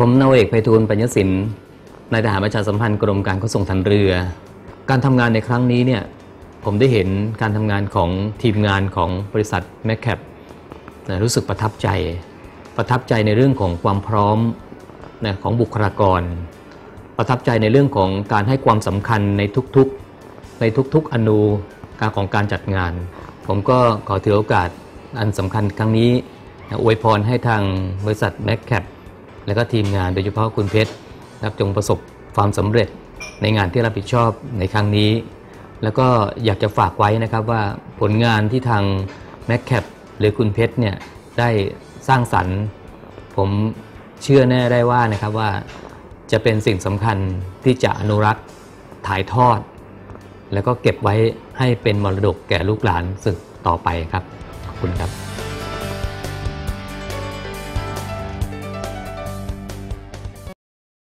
ผมนาวเอกไพฑูรย์ปัญญสินนายทหารประชาสัมพันธ์กรมการขนส่งทางเรือ การทำงานในครั้งนี้เนี่ยผมได้เห็นการทำงานของทีมงานของบริษัทแมคแคปรู้สึกประทับใจ ประทับใจในเรื่องของความพร้อมนะของบุคลากร ประทับใจในเรื่องของการให้ความสำคัญในทุกๆในทุกๆอนูการของการจัดงาน ผมก็ขอถือโอกาสอันสำคัญครั้งนี้อวยพรให้ทางบริษัทแมคแคป และก็ทีมงานโดยเฉพาะคุณเพชรรับจงประสบความสำเร็จในงานที่รับผิดชอบในครั้งนี้ แล้วก็อยากจะฝากไว้นะครับว่าผลงานที่ทาง m a c c a p หรือคุณเพชรเนี่ยได้สร้างสรรค์ ผมเชื่อแน่ได้ว่านะครับว่าจะเป็นสิ่งสำคัญที่จะอนุรักษ์ถ่ายทอด แล้วก็เก็บไว้ให้เป็นมรดกแก่ลูกหลานสืบต่อไปครับ ขอบคุณครับ